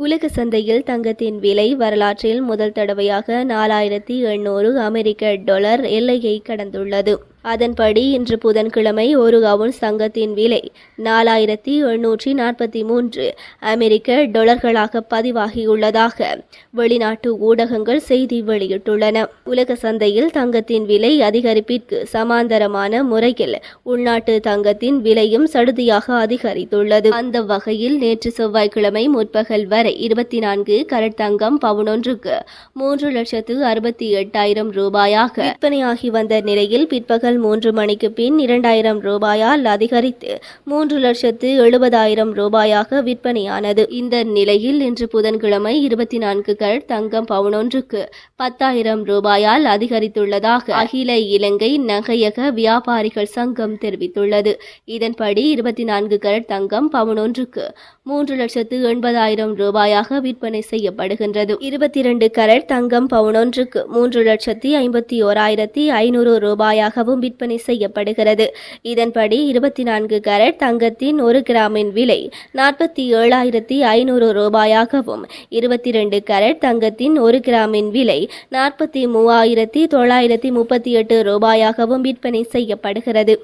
உலக சந்தையில் தங்கத்தின் விலை வரலாற்றில் முதல் தடவையாக நாலாயிரத்தி எண்ணூறு அமெரிக்க டாலர் எல்லையை கடந்துள்ளது. அதன்படி இன்று புதன்கிழமை ஒரு அவுன்ஸ் தங்கத்தின் விலை நாலாயிரத்தி எண்ணூற்றி நாற்பத்தி மூன்று அமெரிக்க டொலர்களாக பதிவாகியுள்ளதாக வெளிநாட்டு ஊடகங்கள் செய்தி வெளியிட்டுள்ளன. உலக சந்தையில் தங்கத்தின் விலை அதிகரிப்பிற்கு சமாந்தரமான முறையில் உள்நாட்டு தங்கத்தின் விலையும் சடுதியாக அதிகரித்துள்ளது. அந்த வகையில் நேற்று செவ்வாய்க்கிழமை முற்பகல் வரை இருபத்தி நான்கு கரட் தங்கம் பவுனொன்றுக்கு மூன்று லட்சத்து அறுபத்தி எட்டாயிரம் ரூபாயாக விற்பனையாகி வந்த நிலையில் பிற்பகல் மூன்று மணிக்கு பின் இரண்டாயிரம் ரூபாயால் அதிகரித்து மூன்று லட்சத்து எழுபதாயிரம் ரூபாயாக விற்பனையானது. இந்த நிலையில் இன்று புதன்கிழமை இருபத்தி நான்கு கள் தங்கம் பவுனொன்றுக்கு பத்தாயிரம் ரூபாயால் அதிகரித்துள்ளதாக அகில இலங்கை நகையக வியாபாரிகள் சங்கம் தெரிவித்துள்ளது. இதன்படி இருபத்தி நான்கு கள் தங்கம் பவுனொன்றுக்கு மூன்று லட்சத்து எண்பதாயிரம் ரூபாயாக விற்பனை செய்யப்படுகின்றது. இருபத்தி இரண்டு கரட் தங்கம் பவுனொன்றுக்கு மூன்று லட்சத்தி ஐம்பத்தி ஓராயிரத்தி ஐநூறு ரூபாயாகவும் விற்பனை செய்யப்படுகிறது. இதன்படி இருபத்தி நான்கு கரட் தங்கத்தின் ஒரு கிராமின் விலை நாற்பத்தி ஏழாயிரத்தி ஐநூறு ரூபாயாகவும் இருபத்தி ரெண்டு கரட் தங்கத்தின் ஒரு கிராமின் விலை நாற்பத்தி மூவாயிரத்தி தொள்ளாயிரத்தி முப்பத்தி எட்டு ரூபாயாகவும் விற்பனை செய்யப்படுகிறது.